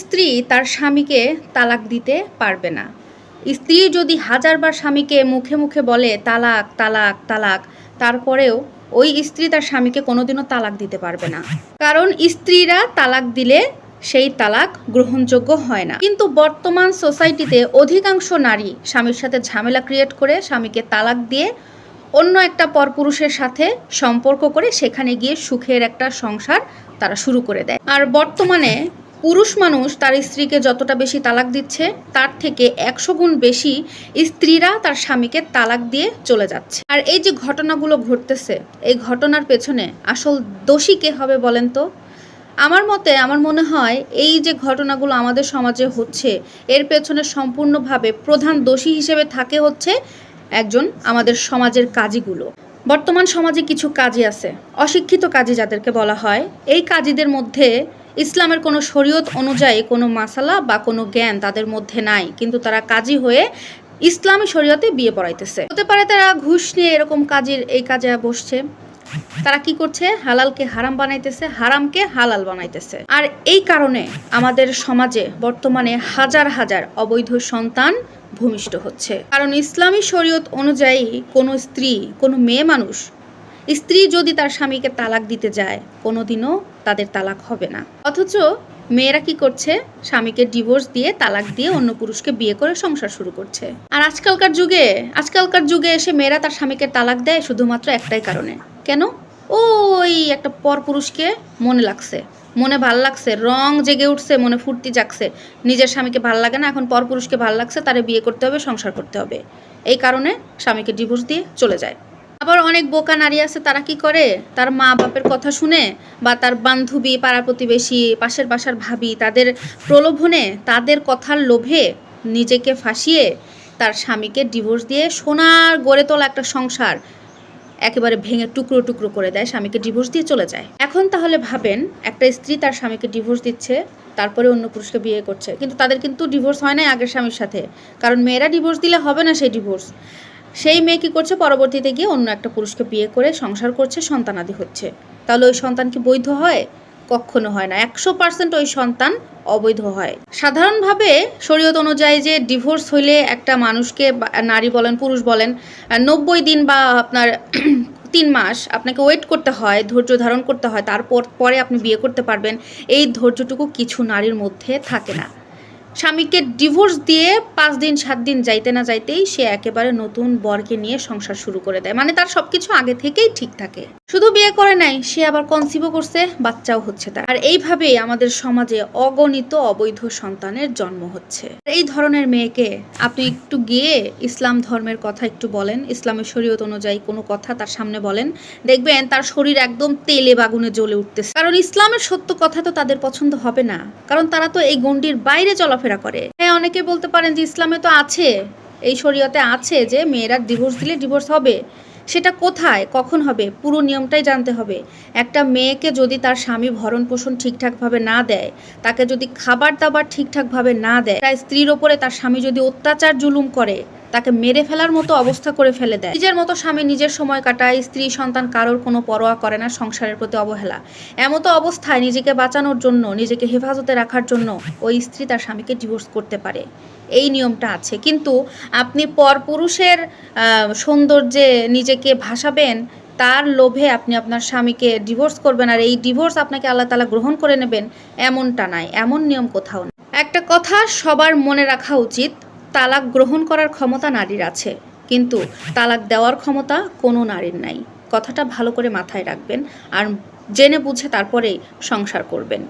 স্ত্রী তার স্বামীকে তালাক দিতে পারবে না। স্ত্রী যদি হাজারবার স্বামীকে মুখে মুখে বলে, তালাক তালাক তালাক, তারপরেও ওই স্ত্রী তার স্বামীকে কোনোদিনও তালাক দিতে পারবে না। কারণ স্ত্রীরা তালাক দিলে সেই তালাক গ্রহণযোগ্য হয় না। কিন্তু বর্তমান সোসাইটিতে অধিকাংশ নারী স্বামীর সাথে ঝামেলা ক্রিয়েট করে স্বামীকে তালাক দিয়ে অন্য একটা পরপুরুষের সাথে সম্পর্ক করে সেখানে গিয়ে সুখের একটা সংসার তারা শুরু করে দেয়। আর বর্তমানে পুরুষ মানুষ তার স্ত্রীকে যতটা বেশি তালাক দিচ্ছে, তার থেকে একশো গুণ বেশি স্ত্রীরা তার স্বামীকে তালাক দিয়ে চলে যাচ্ছে। আর এই যে ঘটনাগুলো ঘটতেছে, এই ঘটনার পেছনে আসল দোষী কে হবে বলেন তো? আমার মতে, আমার মনে হয় এই যে ঘটনাগুলো আমাদের সমাজে হচ্ছে, এর পেছনে সম্পূর্ণভাবে প্রধান দোষী হিসেবে থাকে হচ্ছে একজন আমাদের সমাজের কাজীগুলো। বর্তমান সমাজে কিছু কাজী আছে, অশিক্ষিত কাজী যাদেরকে বলা হয়। এই কাজীদের মধ্যে ইসলামের কোনো শরীয়ত অনুযায়ী কোনো মাসালা বা কোনো জ্ঞান তাদের মধ্যে নাই, কিন্তু তারা কাজী হয়ে ইসলামী শরীয়তে বিয়ে পড়াইতেছে। হতে পারে তারা ঘুষ নিয়ে এরকম কাজের, এই কাজে বসছে। তারা কি করছে? হালালকে হারাম বানাইতেছে, হারামকে হালাল বানাইতেছে। আর এই কারণে আমাদের সমাজে বর্তমানে হাজার হাজার অবৈধ সন্তান ভূমিষ্ঠ হচ্ছে। কারণ ইসলামী শরীয়ত অনুযায়ী কোনো স্ত্রী, কোনো মেয়ে মানুষ, স্ত্রী যদি তার স্বামীকে তালাক দিতে যায়, কোনোদিনও তাদের তালাক হবে না। অথচ মেয়েরা কি করছে? স্বামীকে ডিভোর্স দিয়ে তালাক দিয়ে অন্য পুরুষকে বিয়ে করে সংসার শুরু করছে। আর আজকালকার যুগে আজকালকার যুগে এসে মেয়েরা তার স্বামীকে তালাক দেয় শুধুমাত্র একটাই কারণে। কেন? ওই একটা পর পুরুষকে মনে লাগছে। মনে ভালো লাগছে। রং জেগে উঠছে, মনে ফুর্তি জাগছে। নিজের স্বামীকে ভালো লাগে না, এখন পর পুরুষকে ভালো লাগছে, তারে বিয়ে করতে হবে, সংসার করতে হবে। এই কারণে স্বামীকে ডিভোর্স দিয়ে চলে যায়। আবার অনেক বোকা নারী আছে, তারা কি করে? তার মা বাপের কথা শুনে বা তার বান্ধবী পাড়া প্রতিবেশী, পাশের বাসার ভাবি, তাদের প্রলোভনে, তাদের কথার লোভে নিজেকে ফাঁসিয়ে তার স্বামীকে ডিভোর্স দিয়ে সোনার গড়ে তোলা একটা সংসার একেবারে ভেঙে টুকরো টুকরো করে দেয়, স্বামীকে ডিভোর্স দিয়ে চলে যায়। এখন তাহলে ভাবেন, একটা স্ত্রী তার স্বামীকে ডিভোর্স দিচ্ছে, তারপরে অন্য পুরুষকে বিয়ে করছে, কিন্তু তাদের কিন্তু ডিভোর্স হয় নাই আগের স্বামীর সাথে। কারণ মেয়েরা ডিভোর্স দিলে হবে না সেই ডিভোর্স। সেই মেয়ে কী করছে? পরবর্তীতে গিয়ে অন্য একটা পুরুষকে বিয়ে করে সংসার করছে সন্তানাদি হচ্ছে। তাহলে ওই সন্তান কি বৈধ হয়? কখনো হয় না। একশো পার্সেন্ট ওই সন্তান অবৈধ হয়। সাধারণভাবে শরীয়ত অনুযায়ী যে ডিভোর্স হইলে একটা মানুষকে নারী বলেন, পুরুষ বলেন, নব্বই দিন বা আপনার তিন মাস আপনাকে ওয়েট করতে হয়, ধৈর্য ধারণ করতে হয়, তারপর, পরে আপনি বিয়ে করতে পারবেন। এই ধৈর্যটুকু কিছু নারীর মধ্যে থাকে না। স্বামীকে ডিভোর্স দিয়ে পাঁচ দিন, সাত দিন যাইতে না যাইতেই সে একেবারে নতুন বরকে নিয়ে সংসার শুরু করে দেয়। মানে তার সব কিছু আগে থেকেই ঠিক থাকে। শুধু বিয়ে করে নাই, সে আবার কনসিভও করছে, বাচ্চাও হচ্ছে তার। আর এইভাবেই আমাদের সমাজে অগণিত অবৈধ সন্তানের জন্ম হচ্ছে। এই ধরনের মেয়েকে আপনি একটু গিয়ে ইসলাম ধর্মের কথা একটু বলেন, ইসলামের শরীয়ত অনুযায়ী কোনো কথা তার সামনে বলেন, দেখবেন তার শরীর একদম তেলে বাগুনে জ্বলে উঠতেছে। কারণ ইসলামের সত্য কথা তো তাদের পছন্দ হবে না। কারণ তারা তো এই গণ্ডির বাইরে চলাফেরা করে। হ্যাঁ অনেকে বলতে পারেন যে ইসলামে তো আছে, এই শরীয়তে আছে যে মেয়েরা ডিভোর্স দিলে ডিভোর্স হবে। সেটা কোথায়, কখন হবে, পুরো নিয়মটাই জানতে হবে। একটা মেয়েকে যদি তার স্বামী ভরণ পোষণ ঠিকঠাকভাবে না দেয়, তাকে যদি খাবার দাবার ঠিকঠাকভাবে না দেয় তার স্ত্রীর ওপরে তার স্বামী যদি অত্যাচার জুলুম করে তাকে মেরে ফেলার মতো অবস্থা করে ফেলে দেয়। নিজের মতো স্বামী নিজের সময় কাটায়, স্ত্রী, সন্তান কারোর কোনো পরোয়া করে না সংসারের প্রতি অবহেলা। এমতো অবস্থায় নিজেকে বাঁচানোর জন্য, নিজেকে হেফাজতে রাখার জন্য ওই স্ত্রী তার স্বামীকে ডিভোর্স করতে পারে। এই নিয়মটা আছে। কিন্তু আপনি পরপুরুষের সৌন্দর্যে নিজেকে ভাসাবেন, তার লোভে আপনি আপনার স্বামীকে ডিভোর্স করবেন আর এই ডিভোর্স আপনাকে আল্লাহ তালা গ্রহণ করে নেবেন, এমনটা নাই। এমন নিয়ম কোথাও একটা কথা সবার মনে রাখা উচিত তালাক গ্রহণ করার ক্ষমতা নারীর আছে, কিন্তু তালাক দেওয়ার ক্ষমতা কোনো নারীর নাই। কথাটা ভালো করে মাথায় রাখবেন আর জেনে বুঝে তারপরেই সংসার করবেন।